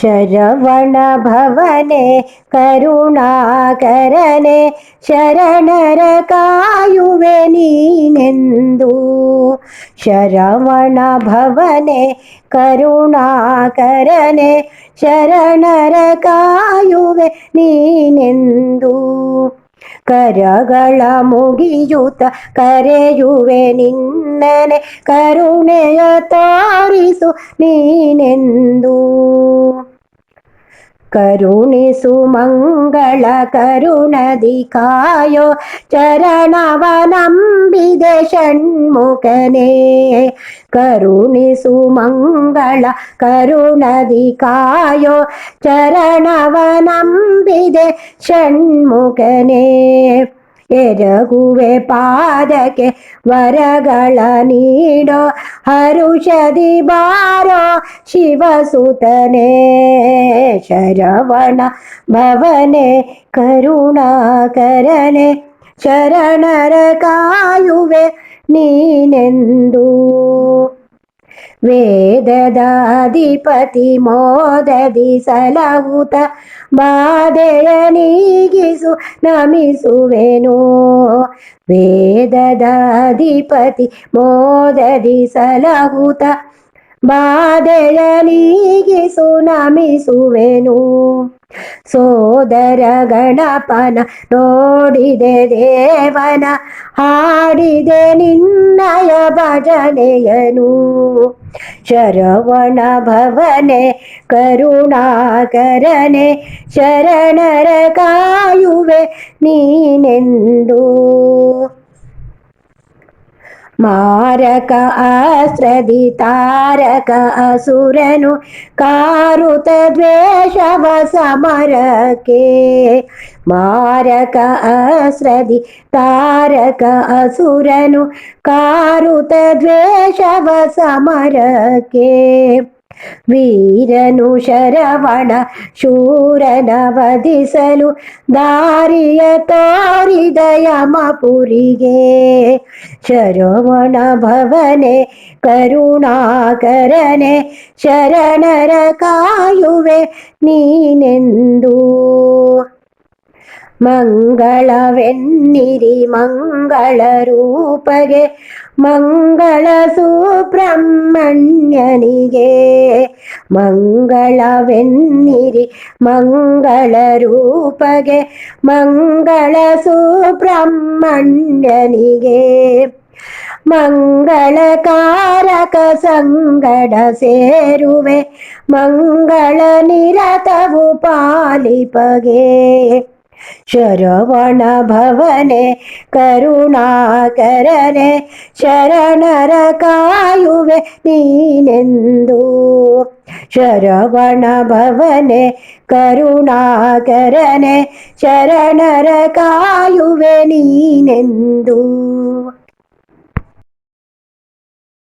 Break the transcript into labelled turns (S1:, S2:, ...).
S1: ശരവണഭവനെ കരുണാകരനെ ശരണരകായുവനീനെന്തു ശരവണഭവനെ കരുണാകരനെ ശരണരകായുവെ നീനെന്തു? കരകള മുഗിയുത കരയുവെ നിന്നനെ കരുണയ താരിസു നീനെന്തു? കരുണിസുമംഗള കരുണതികായോ ചരണവനംബിത ഷൺമുഖനേ കരുണിസുമംഗള കരുണതികായോ ചരണവനംബിത ഷൺമുഖനേ ಮಂಗಳ ಕರುಣದಿ ಕಾಯೋ ಚರಣವ ನಂಬಿದೆ ಷಣ್ಮುಖನೇ ಎರಗುವೆ ಪಾದಕ್ಕೆ ವರಗಳ ನೀಡೋ ಹರುಷದಿ ಬಾರೋ ಶಿವಸುತನೇ ಶರವಣ ಭವನೆ ಕರುಣಾಕರನೆ ಶರಣರ ಕಾಯುವೆ ನೀನೆಂದು ವೇದದಾಧಿಪತಿ ಮೋದದಿ ಸಲಹುತ ಬಾಧೆಯ ನೀಗಿಸು ನಮಿಸುವೆನು. ವೇದದಾಧಿಪತಿ ಮೋದದಿ ಸಲಹುತ ಬಾಧೆಯ ಸುನಮಿಸುವೆನು. ನಮಿಸುವೆನು ಸೋದರ ಗಣಪನ ನೋಡಿದೆ ದೇವನ, ಹಾಡಿದೆ ನಿನ್ನಯ ಭಜನೆಯನು. ಶರವಣ ಭವನೆ, ಕರುಣಾಕರನೆ, ಶರಣರ ಕಾಯುವೆ ನೀನೆಂದು. मार असरी तारक असुरनुकारुत द्वे वसमर के मारक असरी तारक असुरनुकारृत द्वेश वसमर के ವೀರನು ಶರವಣ ಶೂರನ ವಧಿಸಲು ದಾರಿಯ ತೋರಿದ ಯಮಪುರಿಗೆ ಶರವಣ ಭವನೆ ಕರುಣಾಕರನೆ ಶರಣರ ಕಾಯುವೆ ನೀನೆಂದು മംഗളവെന്നിരി മംഗളരൂപകെ മംഗളസുബ്രഹ്മണ്യനികെ. മംഗളവെന്നിരി മംഗളരൂപകെ മംഗളസുബ്രഹ്മണ്യനികെ. മംഗളകാരക സങ്കട സേരുവെ മംഗളനിരതവു പാലിപകേ ಸಂಗಡ ಸೇರುವೆ ಮಂಗಳ ನಿರತವು ಪಾಲಿಪಗೆ ಶರವಣ ಭವನೆ ಕರುಣಾಕರನೆ ಶರಣರ ಕಾಯುವೆ ನೀನೆಂದು ಶರವಣ ಭವನೆ ಕರುಣಾಕರನೆ ಶರಣರ ಕಾಯುವೆ ನೀನೆಂದು